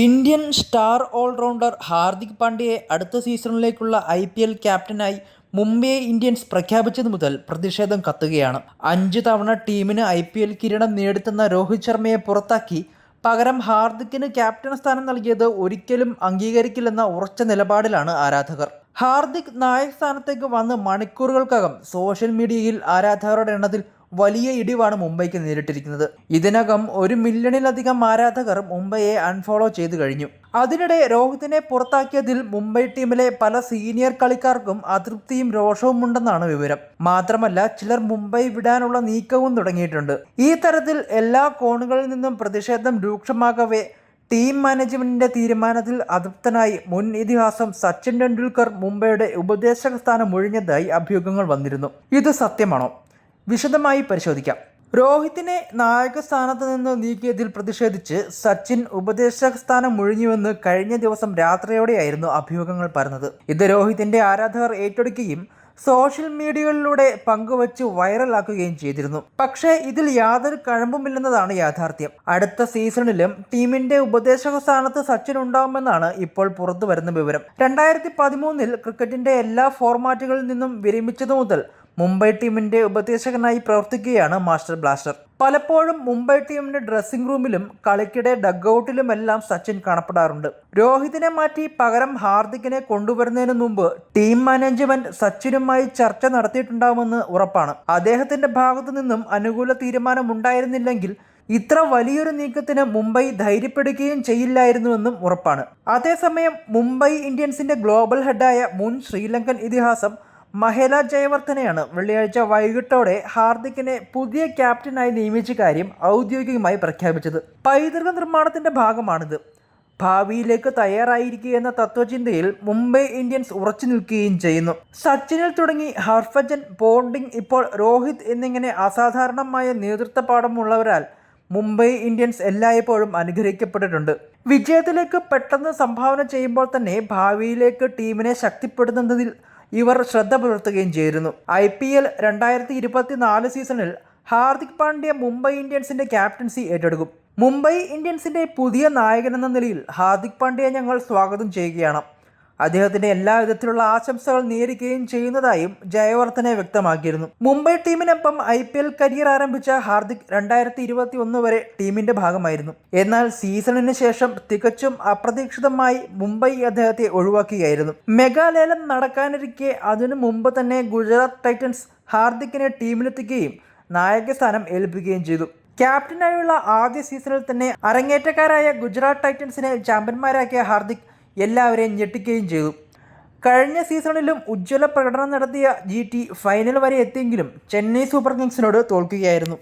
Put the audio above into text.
Indian star allrounder Hardik പാണ്ഡ്യയെ അടുത്ത സീസണിലേക്കുള്ള ഐ പി എൽ ക്യാപ്റ്റനായി മുംബൈ ഇന്ത്യൻസ് പ്രഖ്യാപിച്ചത് മുതൽ പ്രതിഷേധം കത്തുകയാണ്. അഞ്ച് തവണ ടീമിന് ഐ പി എൽ കിരീടം നേടിത്തുന്ന രോഹിത് ശർമ്മയെ പുറത്താക്കി പകരം ഹാർദിക്കിന് ക്യാപ്റ്റൻ സ്ഥാനം നൽകിയത് ഒരിക്കലും അംഗീകരിക്കില്ലെന്ന ഉറച്ച നിലപാടിലാണ് ആരാധകർ. ഹാർദിക് നായക് സ്ഥാനത്തേക്ക് വന്ന് മണിക്കൂറുകൾക്കകം സോഷ്യൽ മീഡിയയിൽ ആരാധകരുടെ എണ്ണത്തിൽ വലിയ ഇടിവാണ് മുംബൈക്ക് നേരിട്ടിരിക്കുന്നത്. ഇതിനകം ഒരു മില്യണിലധികം ആരാധകർ മുംബൈയെ അൺഫോളോ ചെയ്തു കഴിഞ്ഞു. അതിനിടെ രോഹിത്തിനെ പുറത്താക്കിയതിൽ മുംബൈ ടീമിലെ പല സീനിയർ കളിക്കാർക്കും അതൃപ്തിയും രോഷവും ഉണ്ടെന്നാണ് വിവരം. മാത്രമല്ല ചിലർ മുംബൈ വിടാനുള്ള നീക്കവും തുടങ്ങിയിട്ടുണ്ട്. ഈ തരത്തിൽ എല്ലാ കോണുകളിൽ നിന്നും പ്രതിഷേധം രൂക്ഷമാകവേ ടീം മാനേജ്മെന്റിന്റെ തീരുമാനത്തിൽ അതൃപ്തനായി മുൻ ഇതിഹാസം സച്ചിൻ ടെണ്ടുൽക്കർ മുംബൈയുടെ ഉപദേശക സ്ഥാനം ഒഴിഞ്ഞതായി അഭ്യൂഹങ്ങൾ വന്നിരുന്നു. ഇത് സത്യമാണോ? വിശദമായി പരിശോധിക്കാം. രോഹിത്തിനെ നായക സ്ഥാനത്ത് നിന്ന് നീക്കിയതിൽ പ്രതിഷേധിച്ച് സച്ചിൻ ഉപദേശക സ്ഥാനം ഒഴിഞ്ഞുവെന്ന് കഴിഞ്ഞ ദിവസം രാത്രിയോടെയായിരുന്നു അഭ്യൂഹങ്ങൾ പറഞ്ഞത് ഇത് രോഹിത്തിന്റെ ആരാധകർ ഏറ്റെടുക്കുകയും സോഷ്യൽ മീഡിയകളിലൂടെ പങ്കുവച്ച് വൈറലാക്കുകയും ചെയ്തിരുന്നു. പക്ഷേ ഇതിൽ യാതൊരു കഴമ്പുമില്ലെന്നതാണ് യാഥാർത്ഥ്യം. അടുത്ത സീസണിലും ടീമിന്റെ ഉപദേശക സ്ഥാനത്ത് സച്ചിൻ ഉണ്ടാവുമെന്നാണ് ഇപ്പോൾ പുറത്തു വരുന്ന വിവരം. രണ്ടായിരത്തി പതിമൂന്നിൽ ക്രിക്കറ്റിന്റെ എല്ലാ ഫോർമാറ്റുകളിൽ നിന്നും വിരമിച്ചതു മുതൽ മുംബൈ ടീമിന്റെ ഉപദേശകനായി പ്രവർത്തിക്കുകയാണ് മാസ്റ്റർ ബ്ലാസ്റ്റർ. പലപ്പോഴും മുംബൈ ടീമിന്റെ ഡ്രസ്സിംഗ് റൂമിലും കളിക്കിടെ ഡഗ്ഔട്ടിലുമെല്ലാം സച്ചിൻ കാണപ്പെടാറുണ്ട്. രോഹിതിനെ മാറ്റി പകരം ഹാർദിക്കിനെ കൊണ്ടുവരുന്നതിന് മുമ്പ് ടീം മാനേജ്മെന്റ് സച്ചിനുമായി ചർച്ച നടത്തിയിട്ടുണ്ടാവുമെന്ന് ഉറപ്പാണ്. അദ്ദേഹത്തിന്റെ ഭാഗത്തു നിന്നും അനുകൂല തീരുമാനം ഉണ്ടായിരുന്നില്ലെങ്കിൽ ഇത്ര വലിയൊരു നീക്കത്തിന് മുംബൈ ധൈര്യപ്പെടുകയും ചെയ്യില്ലായിരുന്നുവെന്നും ഉറപ്പാണ്. അതേസമയം മുംബൈ ഇന്ത്യൻസിന്റെ ഗ്ലോബൽ ഹെഡായ മുൻ ശ്രീലങ്കൻ ഇതിഹാസം മഹേല ജയവർദ്ധനെയാണ് വെള്ളിയാഴ്ച വൈകിട്ടോടെ ഹാർദിക്കിനെ പുതിയ ക്യാപ്റ്റനായി നിയമിച്ച കാര്യം ഔദ്യോഗികമായി പ്രഖ്യാപിച്ചത്. പൈതൃക നിർമ്മാണത്തിന്റെ ഭാഗമാണിത്. ഭാവിയിലേക്ക് തയ്യാറായിരിക്കുക എന്ന തത്വചിന്തയിൽ മുംബൈ ഇന്ത്യൻസ് ഉറച്ചു നിൽക്കുകയും ചെയ്യുന്നു. സച്ചിനിൽ തുടങ്ങി ഹർഫജൻ പോണ്ടിംഗ് ഇപ്പോൾ രോഹിത് എന്നിങ്ങനെ അസാധാരണമായ നേതൃത്വ പാഠമുള്ളവരാൽ മുംബൈ ഇന്ത്യൻസ് എല്ലായ്പ്പോഴും അനുഗ്രഹിക്കപ്പെട്ടിട്ടുണ്ട്. വിജയത്തിലേക്ക് പെട്ടെന്ന് സംഭാവന ചെയ്യുമ്പോൾ തന്നെ ഭാവിയിലേക്ക് ടീമിനെ ശക്തിപ്പെടുത്തുന്നതിൽ ഇവർ ശ്രദ്ധ പുലർത്തുകയും ചെയ്തിരുന്നു ഐ പി എൽ രണ്ടായിരത്തി സീസണിൽ ഹാർദിക് പാണ്ഡ്യ മുംബൈ ഇന്ത്യൻസിന്റെ ക്യാപ്റ്റൻസി ഏറ്റെടുക്കും. മുംബൈ ഇന്ത്യൻസിന്റെ പുതിയ നായകൻ എന്ന നിലയിൽ ഹാർദിക് പാണ്ഡ്യയെ ഞങ്ങൾ സ്വാഗതം ചെയ്യുകയാണ്. അദ്ദേഹത്തിന്റെ എല്ലാ വിധത്തിലുള്ള ആശംസകൾ നേരിടുകയും ചെയ്യുന്നതായും ജയവർദ്ധനെ വ്യക്തമാക്കിയിരുന്നു. മുംബൈ ടീമിനൊപ്പം ഐ പി എൽ കരിയർ ആരംഭിച്ച ഹാർദിക് രണ്ടായിരത്തി ഇരുപത്തി ഒന്ന് വരെ ടീമിന്റെ ഭാഗമായിരുന്നു. എന്നാൽ സീസണിന് ശേഷം തികച്ചും അപ്രതീക്ഷിതമായി മുംബൈ അദ്ദേഹത്തെ ഒഴിവാക്കുകയായിരുന്നു. മെഗാലേലം നടക്കാനിരിക്കെ അതിനു മുമ്പ് തന്നെ ഗുജറാത്ത് ടൈറ്റൻസ് ഹാർദിക്കിനെ ടീമിലെത്തിക്കുകയും നായകസ്ഥാനം ഏൽപ്പിക്കുകയും ചെയ്തു. ക്യാപ്റ്റനായുള്ള ആദ്യ സീസണിൽ തന്നെ അരങ്ങേറ്റക്കാരായ ഗുജറാത്ത് ടൈറ്റൻസിനെ ചാമ്പ്യന്മാരാക്കിയ ഹാർദിക് എല്ലാവരെയും ഞെട്ടിക്കുകയും ചെയ്തു. കഴിഞ്ഞ സീസണിലും ഉജ്ജ്വല പ്രകടനം നടത്തിയ ജി ടി ഫൈനൽ വരെ എത്തിയെങ്കിലും ചെന്നൈ സൂപ്പർ കിങ്സിനോട് തോൽക്കുകയായിരുന്നു.